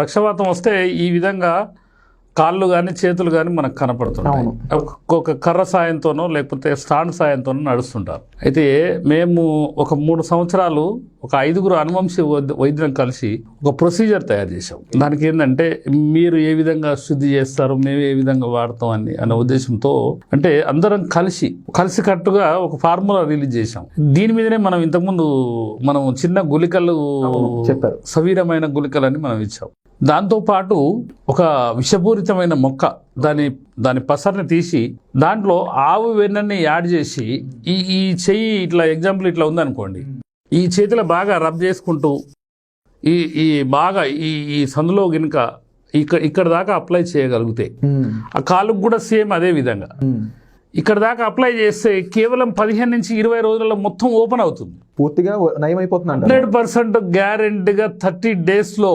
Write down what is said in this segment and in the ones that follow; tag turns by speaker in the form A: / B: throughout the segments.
A: పక్షవాతం వస్తే ఈ విధంగా కాళ్ళు కానీ చేతులు కానీ మనకు కనపడుతుంటాయి.
B: అవును.
A: ఒక- కర్ర సాయంతోనో లేకపోతే స్టాండ్ సాయంతోనో నడుస్తుంటారు. అయితే మేము ఒక మూడు సంవత్సరాలు ఒక ఐదుగురు అనువంశీ వైద్య- కలిసి ఒక ప్రొసీజర్ తయారు చేసాం దానికి ఏంటంటే మీరు ఏ విధంగా శుద్ధి చేస్తారు మేము ఏ విధంగా వాడతాం అని అనే ఉద్దేశంతో అంటే అందరం కలిసి కలిసి కట్టుగా ఒక ఫార్ములా రిలీజ్ చేసాం దీని మీదనే మనం ఇంతకుముందు మనం చిన్న గుళికలు
B: చెప్పారు.
A: సవీరమైన గుళికలని మనం ఇచ్చాం. దాంతోపాటు ఒక విషపూరితమైన మొక్క దాని దాని పసర్ని తీసి దాంట్లో ఆవు వెన్నని యాడ్ చేసి ఈ ఈ చెయ్యి ఇట్లా ఎగ్జాంపుల్ ఇట్లా ఉందనుకోండి. ఈ చేతిలో బాగా రబ్ చేసుకుంటూ ఈ ఈ బాగా ఈ ఈ సందులో గినుక ఇక్కడ ఇక్కడ దాకా అప్లై చేయగలిగితే
B: ఉమ్,
A: ఆ కాలుకు కూడా సేమ్ అదే విధంగా.
B: ఉమ్.
A: ఇక్కడ దాకా అప్లై చేస్తే కేవలం పదిహేను నుంచి ఇరవై రోజులలో మొత్తం ఓపెన్ అవుతుంది.
B: పూర్తిగా నయం అయిపోతుంది అంట
A: హండ్రెడ్ పర్సెంట్ గ్యారెంటీగా థర్టీ డేస్లో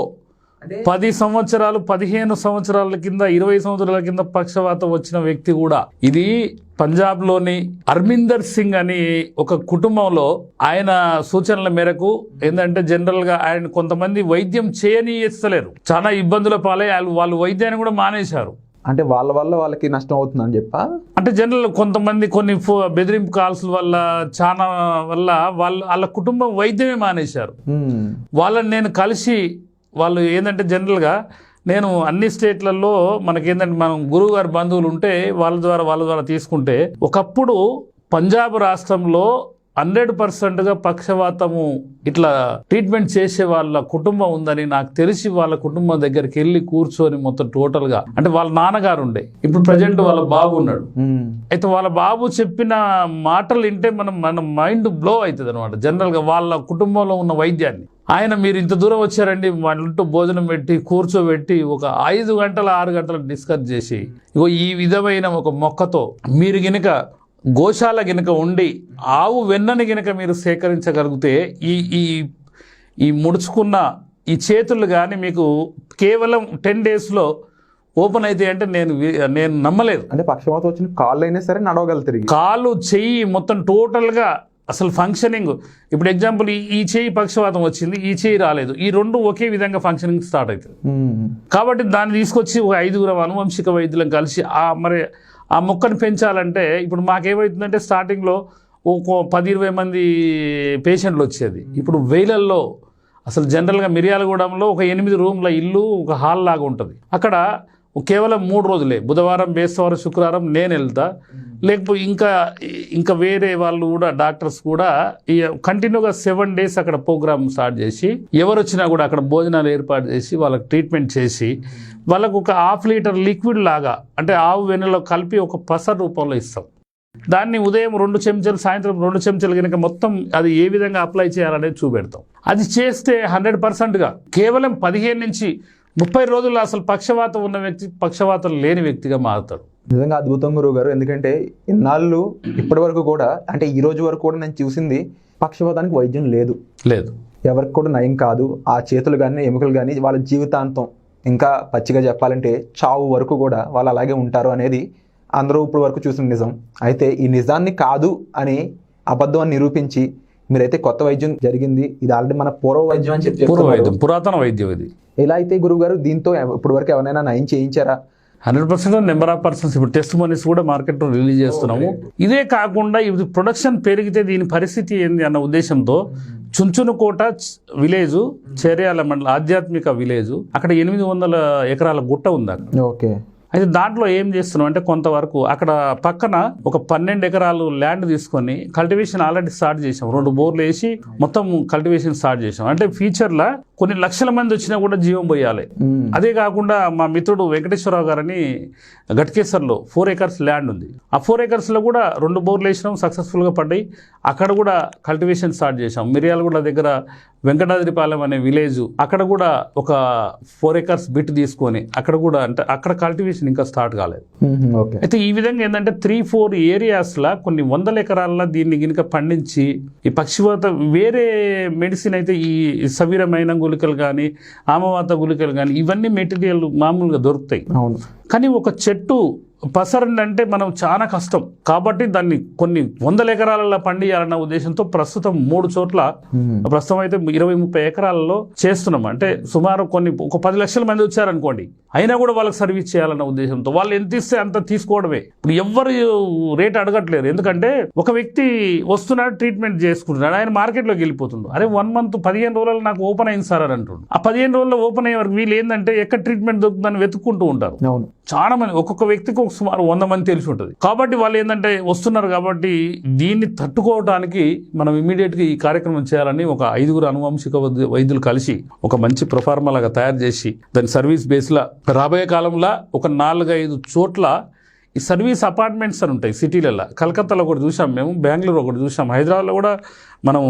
A: పది సంవత్సరాలు పదిహేను సంవత్సరాల కింద ఇరవై సంవత్సరాల కింద పక్షవాతం వచ్చిన వ్యక్తి కూడా. ఇది పంజాబ్లోని అర్మిందర్ సింగ్ అని ఒక కుటుంబంలో ఆయన సూచనల మేరకు ఏంటంటే జనరల్గా ఆయన కొంతమంది వైద్యం చేయనీయస్తలేరు. చాలా ఇబ్బందుల పాలై వాళ్ళు వైద్యాన్ని కూడా మానేశారు.
B: అంటే వాళ్ళ వల్ల వాళ్ళకి నష్టం అవుతుంది అని చెప్పా?
A: అంటే జనరల్ కొంతమంది కొన్ని ఫో బెదిరింపు కాల్స్ వల్ల చాలా వల్ల వాళ్ళ వాళ్ళ కుటుంబం వైద్యమే మానేశారు. వాళ్ళని నేను కలిసి వాళ్ళు ఏంటంటే జనరల్గా నేను అన్ని స్టేట్లలో మనకేంటంటే మనం గురువు గారి బంధువులు ఉంటే వాళ్ళ ద్వారా వాళ్ళ ద్వారా తీసుకుంటే ఒకప్పుడు పంజాబ్ రాష్ట్రంలో హండ్రెడ్ పర్సెంట్గా పక్షవాతము ఇట్లా ట్రీట్మెంట్ చేసే వాళ్ళ కుటుంబం ఉందని నాకు తెలిసి వాళ్ళ కుటుంబం దగ్గరికి వెళ్ళి కూర్చొని మొత్తం టోటల్గా అంటే వాళ్ళ నాన్నగారు ఉండే ఇప్పుడు ప్రజెంట్ వాళ్ళ బాబు ఉన్నాడు అయితే వాళ్ళ బాబు చెప్పిన మాటలు వింటే మనం మన మైండ్ బ్లో అవుతుంది అనమాట జనరల్గా వాళ్ళ కుటుంబంలో ఉన్న వైద్యాన్ని. ఆయన మీరు ఇంత దూరం వచ్చారండి ఇంట్లో భోజనం పెట్టి కూర్చోబెట్టి ఒక ఐదు గంటల ఆరు గంటలు డిస్కస్ చేసి ఇగో ఈ విధమైన ఒక మొక్కతో మీరు గినక గోశాల గినక ఉండి ఆవు వెన్నని గినక మీరు సేకరించగలిగితే ఈ ఈ ఈ ముడుచుకున్న ఈ చేతులు కానీ మీకు కేవలం టెన్ డేస్లో ఓపెన్ అయితే అంటే నేను నేను నమ్మలేదు.
B: అంటే పక్షవాతం వచ్చిన కాళ్ళు అయినా సరే నడవగలరు తిరిగి.
A: కాలు చెయ్యి మొత్తం టోటల్గా అసలు ఫంక్షనింగ్ ఇప్పుడు ఎగ్జాంపుల్ ఈ చెయ్యి పక్షవాతం వచ్చింది ఈ చెయ్యి రాలేదు. ఈ రెండు ఒకే విధంగా ఫంక్షనింగ్ స్టార్ట్ అవుతుంది. కాబట్టి దాన్ని తీసుకొచ్చి ఒక ఐదుగురు అనువంశిక వైద్యులను కలిసి ఆ మరి ఆ మొక్కను పెంచాలంటే ఇప్పుడు మాకేమవుతుందంటే స్టార్టింగ్లో ఒక పది ఇరవై మంది పేషెంట్లు వచ్చేది. ఇప్పుడు వేలల్లో అసలు జనరల్గా మిర్యాలగూడెంలో ఒక ఎనిమిది రూమ్ల ఇల్లు ఒక హాల్ లాగా ఉంటుంది. అక్కడ కేవలం మూడు రోజులే. బుధవారం బేస్తవారం శుక్రవారం నేను వెళ్తా. లేకపోతే ఇంకా ఇంకా వేరే వాళ్ళు కూడా డాక్టర్స్ కూడా కంటిన్యూగా సెవెన్ డేస్ అక్కడ ప్రోగ్రామ్ స్టార్ట్ చేసి ఎవరు వచ్చినా కూడా అక్కడ భోజనాలు ఏర్పాటు చేసి వాళ్ళకి ట్రీట్మెంట్ చేసి వాళ్ళకు ఒక హాఫ్ లీటర్ లిక్విడ్ లాగా అంటే ఆవు వెన్నెలో కలిపి ఒక పస రూపంలో ఇస్తాం. దాన్ని ఉదయం రెండు చెంచాలు సాయంత్రం రెండు చెంచాలు కనుక మొత్తం అది ఏ విధంగా అప్లై చేయాలనేది చూపెడతాం. అది చేస్తే హండ్రెడ్ పర్సెంట్గా కేవలం పదిహేను నుంచి ముప్పై రోజుల్లో అసలు పక్షవాతం ఉన్న వ్యక్తి పక్షవాతం లేని వ్యక్తిగా మారుతాడు.
B: నిజంగా అద్భుతం గురువు గారు ఎందుకంటే ఇన్నాళ్ళు ఇప్పటి వరకు కూడా అంటే ఈ రోజు వరకు కూడా నేను చూసింది పక్షవాతానికి వైద్యం లేదు.
A: లేదు.
B: ఎవరికి కూడా నయం కాదు. ఆ చేతులు కానీ ఎముకలు కానీ వాళ్ళ జీవితాంతం ఇంకా పచ్చిగా చెప్పాలంటే చావు వరకు కూడా వాళ్ళు అలాగే ఉంటారు అనేది అందరూ ఇప్పుడు వరకు చూసిన నిజం. అయితే ఈ నిజాన్ని కాదు అని అబద్ధం నిరూపించి మీరైతే కొత్త వైద్యం జరిగింది ఇది ఆల్రెడీ మన పూర్వ వైద్యం అని చెప్పి
A: పూర్వ. వైద్యం పురాతన వైద్యం ఇది.
B: ఎలా అయితే గురువు గారు దీంతో ఇప్పుడు వరకు ఎవరైనా నయం చేయించారా?
A: Hundred percent number of persons ఇప్పుడు టెస్ట్ మనీస్ కూడా మార్కెట్లో రిలీజ్ చేస్తున్నాము. ఇదే కాకుండా ఇది ప్రొడక్షన్ పెరిగితే దీని పరిస్థితి ఏంది అన్న ఉద్దేశంతో చుంచునుకోట విలేజ్ చేర్యాల మండల ఆధ్యాత్మిక విలేజ్ అక్కడ ఎనిమిది వందల ఎకరాల గుట్ట ఉంది అక్కడ.
B: ఓకే.
A: అయితే దాంట్లో ఏం చేస్తున్నాం అంటే కొంతవరకు అక్కడ పక్కన ఒక పన్నెండు ఎకరాలు ల్యాండ్ తీసుకొని కల్టివేషన్ ఆల్రెడీ స్టార్ట్ చేసాం రెండు బోర్లు వేసి మొత్తం కల్టివేషన్ స్టార్ట్ చేసాం అంటే ఫ్యూచర్లో కొన్ని లక్షల మంది వచ్చినా కూడా జీవం పోయాలి. అదే కాకుండా మా మిత్రుడు వెంకటేశ్వరరావు గారని గట్కేసర్లో ఫోర్ ఏకర్స్ ల్యాండ్ ఉంది. ఆ ఫోర్ ఏకర్స్లో కూడా రెండు బోర్లు వేసినాం సక్సెస్ఫుల్గా పడ్డాయి అక్కడ కూడా కల్టివేషన్ స్టార్ట్ చేసాం మిర్యాలగూడ దగ్గర వెంకటాద్రిపాలెం అనే విలేజ్ అక్కడ కూడా ఒక ఫోర్ ఏకర్స్ బిట్ తీసుకొని అక్కడ కూడా అంటే అక్కడ కల్టివేషన్ ఇంకా స్టార్ట్ కాలేదు. అయితే ఈ విధంగా ఏంటంటే త్రీ ఫోర్ ఏరియాస్లో కొన్ని వందల ఎకరాల్లో దీన్ని గినుక పండించి ఈ పక్షివాత వేరే మెడిసిన్ అయితే ఈ సవీరమైన గుళికలు కానీ ఆమవాత గుళికలు కానీ ఇవన్నీ మెటీరియల్ మామూలుగా దొరుకుతాయి.
B: అవును.
A: కానీ ఒక చెట్టు పసరండి అంటే మనం చాలా కష్టం. కాబట్టి దాన్ని కొన్ని వందల ఎకరాలలో పండియాలన్న ఉద్దేశంతో ప్రస్తుతం మూడు చోట్ల. ప్రస్తుతం అయితే ఇరవై ముప్పై ఎకరాలలో చేస్తున్నాం. అంటే సుమారు కొన్ని ఒక పది లక్షల మంది వచ్చారనుకోండి. అయినా కూడా వాళ్ళకి సర్వీస్ చేయాలన్న ఉద్దేశంతో వాళ్ళు ఎంత ఇస్తే అంత తీసుకోవడమే. ఇప్పుడు ఎవ్వరు రేట్ అడగట్లేరు ఎందుకంటే ఒక వ్యక్తి వస్తున్నాడు ట్రీట్మెంట్ చేసుకుంటున్నాడు ఆయన మార్కెట్లోకి వెళ్ళిపోతుండు అరే వన్ మంత్ పదిహేను రోజులు నాకు ఓపెన్ అయింది సార్ అని అంటుండు. ఆ పదిహేను రోజుల్లో ఓపెన్ అయ్యే వరకు వీళ్ళు ఏంటంటే ఎక్కడ ట్రీట్మెంట్ దొరుకుతుందని వెతుక్కుంటూ ఉంటారు.
B: అవును.
A: చాలా మంది ఒక్కొక్క వ్యక్తికి ఒక సుమారు వంద మంది తెలిసి ఉంటుంది. కాబట్టి వాళ్ళు ఏంటంటే వస్తున్నారు కాబట్టి దీన్ని తట్టుకోవడానికి మనం ఇమీడియట్గా ఈ కార్యక్రమం చేయాలని ఒక ఐదుగురు అనువంశిక వైద్యులు కలిసి ఒక మంచి ప్రొఫార్మా లాగా తయారు చేసి దాని సర్వీస్ బేస్లో రాబోయే కాలంలో ఒక నాలుగైదు చోట్ల ఈ సర్వీస్ అపార్ట్మెంట్స్ అని ఉంటాయి సిటీలలో కలకత్తాలో ఒకటి చూసాం మేము బెంగళూరు ఒకటి చూసాం హైదరాబాద్లో కూడా మనం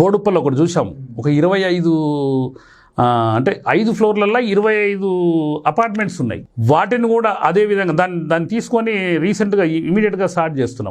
A: బోడుప్పల్లో ఒకటి చూసాం ఒక ఇరవై ఐదు అంటే ఐదు ఫ్లోర్లలో ఇరవై ఐదు అపార్ట్మెంట్స్ ఉన్నాయి. వాటిని కూడా అదే విధంగా దాన్ని దాన్ని తీసుకొని రీసెంట్గా ఇమీడియట్గా స్టార్ట్ చేస్తున్నాం.